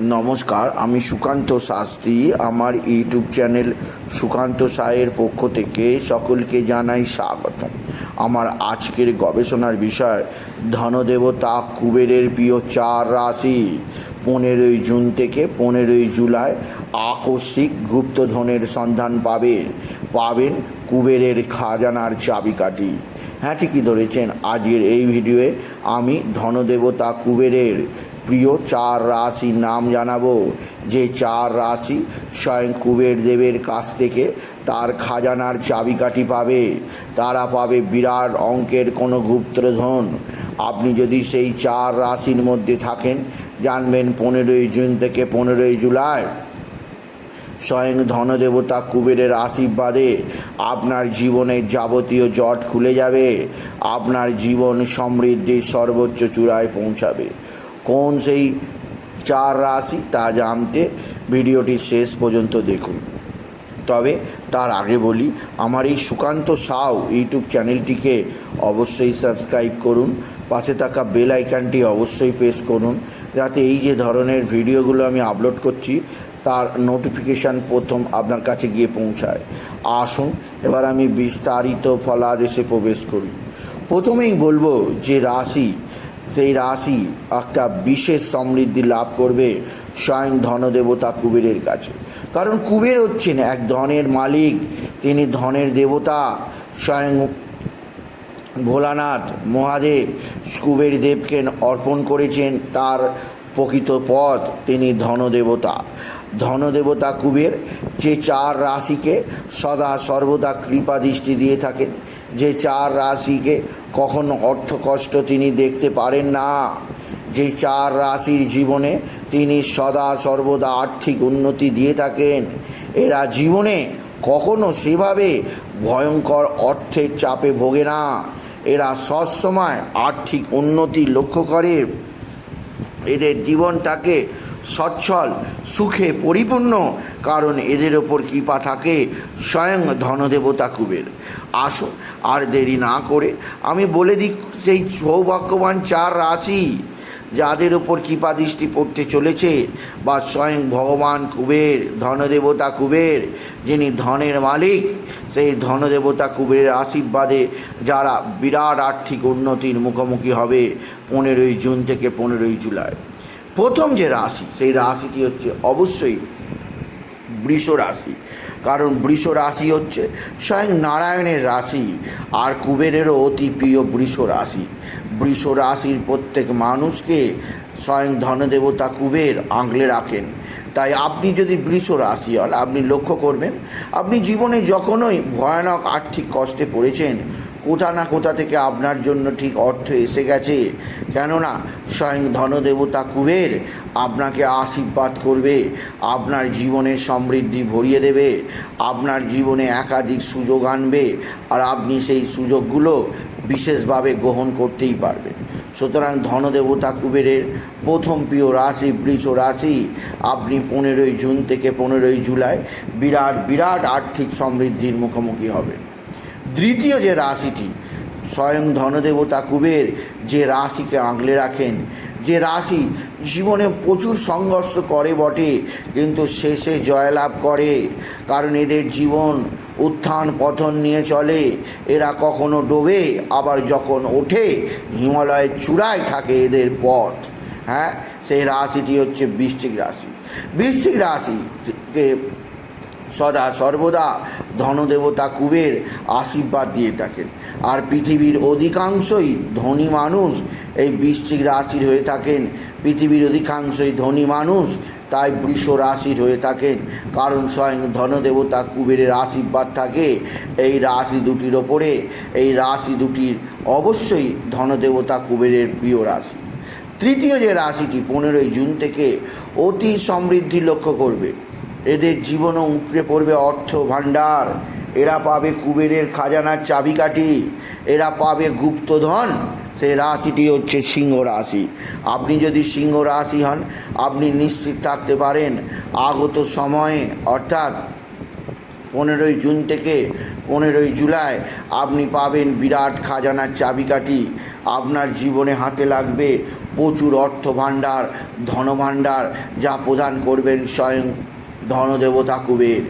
নমস্কার, আমি সুকান্ত শাস্ত্রী। আমার ইউটিউব চ্যানেল সুকান্ত সায়ের পক্ষ থেকে সকলকে জানাই স্বাগতম। আমার আজকের গবেষণার বিষয়, ধনদেবতা কুবেরের প্রিয় চার রাশি। পনেরোই জুন থেকে পনেরোই জুলাই আকস্মিক গুপ্তধনের সন্ধান পাবেন পাবেন কুবেরের খাজানার চাবিকাঠি। হ্যাঁ ঠিকই ধরেছেন, আজকের এই ভিডিওয়ে আমি ধনদেবতা কুবেরের প্রিয় চার রাশির নাম জানাব। যে চার রাশি স্বয়ং কুবের দেবের কাছ থেকে তার খাজানার চাবিকাঠি পাবে। তারা পাবে বিরাট অঙ্কের কোনো গুপ্তধন। আপনি যদি সেই চার রাশির মধ্যে থাকেন, জানবেন পনেরোই জুন থেকে পনেরোই জুলাই স্বয়ং ধনদেবতা কুবেরের আশীর্বাদে আপনার জীবনের যাবতীয় জট খুলে যাবে। আপনার জীবন সমৃদ্ধির সর্বোচ্চ চূড়ায় পৌঁছাবে। কোন সেই চার রাশি তা জানতে ভিডিওটি শেষ পর্যন্ত দেখুন। তবে তার আগে বলি, আমার এই সুকান্ত সাউ ইউটিউব চ্যানেলটিকে অবশ্যই সাবস্ক্রাইব করুন, পাশে থাকা বেল আইকনটি অবশ্যই প্রেস করুন, যাতে এই যে ধরনের ভিডিওগুলো আমি আপলোড করছি, তার নোটিফিকেশান প্রথম আপনার কাছে গিয়ে পৌঁছায়। আসুন, এবার আমি বিস্তারিত ফলাদেশে প্রবেশ করি। প্রথমেই বলব যে রাশি সেই রাশি একটা বিশেষ সমৃদ্ধি লাভ করবে স্বয়ং ধনদেবতা কুবেরের কাছে। কারণ কুবের হচ্ছেন এক ধনের মালিক, তিনি ধনের দেবতা, স্বয়ং ভোলানাথ মহাদেব, কুবের দেবকে অর্পণ করেছেন, তার প্রকৃত পথ তিনি ধনদেবতা। ধনদেবতা কুবের যে চার রাশিকে সদা সর্বদা কৃপা দৃষ্টি দিয়ে থাকেন, যে চার রাশিকে কখনো অর্থ কষ্ট তিনি দেখতে পারেন না, যে চার রাশির জীবনে তিনি সদা সর্বদা আর্থিক উন্নতি দিয়ে থাকেন। এরা জীবনে কখনো সেভাবে ভয়ঙ্কর অর্থের চাপে ভোগে না। এরা সবসময় আর্থিক উন্নতি লক্ষ্য করে। এদের জীবনটাকে সচ্ছল, সুখে পরিপূর্ণ, কারণ এদের ওপর কৃপা থাকে স্বয়ং ধনদেবতা কুবের। আসো, আর দেরি না করে আমি বলে দিই সেই সৌভাগ্যবান চার রাশি, যাদের ওপর কৃপা দৃষ্টি পড়তে চলেছে, বা স্বয়ং ভগবান কুবের, ধনদেবতা কুবের, যিনি ধনের মালিক, সেই ধনদেবতা কুবেরের আশীর্বাদে যারা বিরাট আর্থিক উন্নতির মুখোমুখি হবে পনেরোই জুন থেকে পনেরোই জুলাই। প্রথম যে রাশি, সেই রাশিটি হচ্ছে অবশ্যই বৃষ রাশি। কারণ বৃষ রাশি হচ্ছে স্বয়ং নারায়ণের রাশি আর কুবেরেরও অতি প্রিয় বৃষ রাশি। বৃষ রাশির প্রত্যেক মানুষকে স্বয়ং ধনদেবতা কুবের আঁকলে রাখেন। তাই আপনি যদি বৃষ রাশি হন, আপনি লক্ষ্য করবেন, আপনি জীবনে যখনই ভয়ানক আর্থিক কষ্টে পড়েছেন কোথা না কোথা থেকে আপনার জন্য ঠিক অর্থ এসে গেছে। কেননা স্বয়ং ধনদেবতা কুবের আপনাকে আশীর্বাদ করবে, আপনার জীবনে সমৃদ্ধি ভরিয়ে দেবে, আপনার জীবনে একাধিক সুযোগ আনবে, আর আপনি সেই সুযোগগুলো বিশেষভাবে গ্রহণ করতেই পারবেন। সুতরাং ধনদেবতা কুবেরের প্রথম প্রিয় রাশি বৃষ রাশি, আপনি পনেরোই জুন থেকে পনেরোই জুলাই বিরাট বিরাট আর্থিক সমৃদ্ধির মুখোমুখি হবেন। দ্বিতীয় যে রাশিটি, স্বয়ং ধনদেবতা কুবের যে রাশিকে আঁকলে রাখেন, যে রাশি জীবনে প্রচুর সংঘর্ষ করে বটে, কিন্তু শেষে জয়লাভ করে। কারণ এদের জীবন উত্থান পতন নিয়ে চলে। এরা কখনো ডোবে, আবার যখন ওঠে, হিমালয়ের চূড়ায় থাকে এদের পথ। হ্যাঁ সেই রাশিটি হচ্ছে বৃষ্টিক রাশি। বৃশ্চিক রাশিকে সদা সর্বদা ধনদেবতা কুবের আশীর্বাদ দিয়ে থাকেন। আর পৃথিবীর অধিকাংশই ধনী মানুষ এই বৃশ্চিক রাশির হয়ে থাকেন। পৃথিবীর অধিকাংশই ধনী মানুষ তাই বৃষ রাশির হয়ে থাকেন। কারণ স্বয়ং ধনদেবতা কুবেরের আশীর্বাদ থাকে। এই রাশি দুটির ওপরে, এই রাশি দুটির অবশ্যই ধনদেবতা কুবেরের প্রিয় রাশি। তৃতীয় যে রাশিটি পনেরোই জুন থেকে অতি সমৃদ্ধি লক্ষ্য করবে। এদের জীবনও উপড়ে পড়বে অর্থ ভাণ্ডার। এরা পাবে কুবেরের খাজানার চাবিকাঠি। এরা পাবে গুপ্তধন। সেই রাশিটি হচ্ছে সিংহ রাশি। আপনি যদি সিংহ রাশি হন, আপনি নিশ্চিত থাকতে পারেন আগত সময়ে, অর্থাৎ পনেরোই জুন থেকে পনেরোই জুলাই আপনি পাবেন বিরাট খাজানার চাবিকাঠি। আপনার জীবনে হাতে লাগবে প্রচুর অর্থ ভাণ্ডার, ধনভাণ্ডার, যা প্রদান করবেন স্বয়ং ধনদেবতা কুবের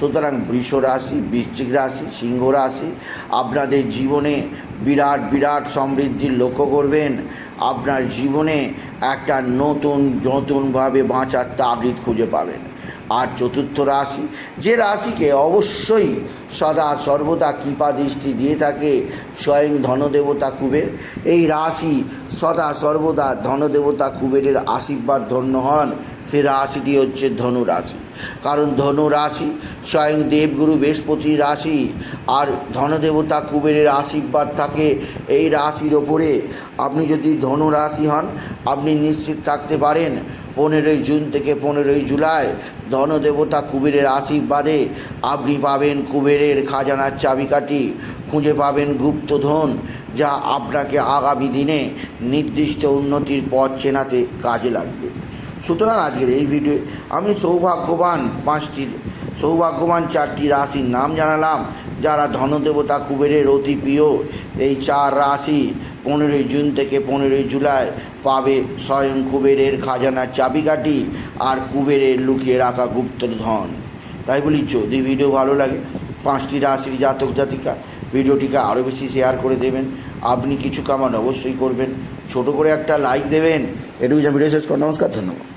সুতরাং বৃষ রাশি বৃশ্চিক রাশি সিংহ রাশি আপনাদের জীবনে বিরাট বিরাট সমৃদ্ধির লক্ষ্য করবেন। আপনার জীবনে একটা নতুন, নতুনভাবে বাঁচার তাগিদ খুঁজে পাবেন। আর চতুর্থ রাশি, যে রাশিকে অবশ্যই সদা সর্বদা কৃপা দৃষ্টি দিয়ে থাকে স্বয়ং ধনদেবতা কুবের এই রাশি সদা সর্বদা ধনদেবতা কুবেরের আশীর্বাদ ধন্য হন। সে রাশিটি হচ্ছে ধনু রাশি কারণ ধনু রাশি স্বয়ং দেবগুরু বৃহস্পতির রাশি আর ধনদেবতা কুবেরের আশীর্বাদ থাকে এই রাশির ওপরে। আপনি যদি ধনু রাশি হন, আপনি নিশ্চিত থাকতে পারেন পনেরোই জুন থেকে পনেরোই জুলাই ধনদেবতা কুবেরের আশীর্বাদে আপনি পাবেন কুবেরের খাজানার চাবিকাঠি। খুঁজে পাবেন গুপ্তধন যা আপনাকে আগামী দিনে নির্দিষ্ট উন্নতির পথ চেনাতে কাজে লাগবে। সুতরাং আজকের এই ভিডিও আমি সৌভাগ্যবান পাঁচটি, সৌভাগ্যবান চারটি রাশির নাম জানালাম, যারা ধনদেবতা কুবেরের অতি প্রিয়। এই চার রাশি পনেরোই জুন থেকে পনেরোই জুলাই পাবে স্বয়ং কুবেরের খাজানার চাবিকাঠি আর কুবেরের লুকিয়ে রাখা গুপ্ত ধন। তাই বলি, যদি ভিডিও ভালো লাগে, পাঁচটি রাশির জাতক জাতিকা ভিডিওটিকে আরও বেশি শেয়ার করে দেবেন। আপনি কিছু কামান অবশ্যই করবেন। ছোট করে একটা লাইক দেবেন। এটুকু যা ভিডিও শেষ কর। নমস্কার, ধন্যবাদ।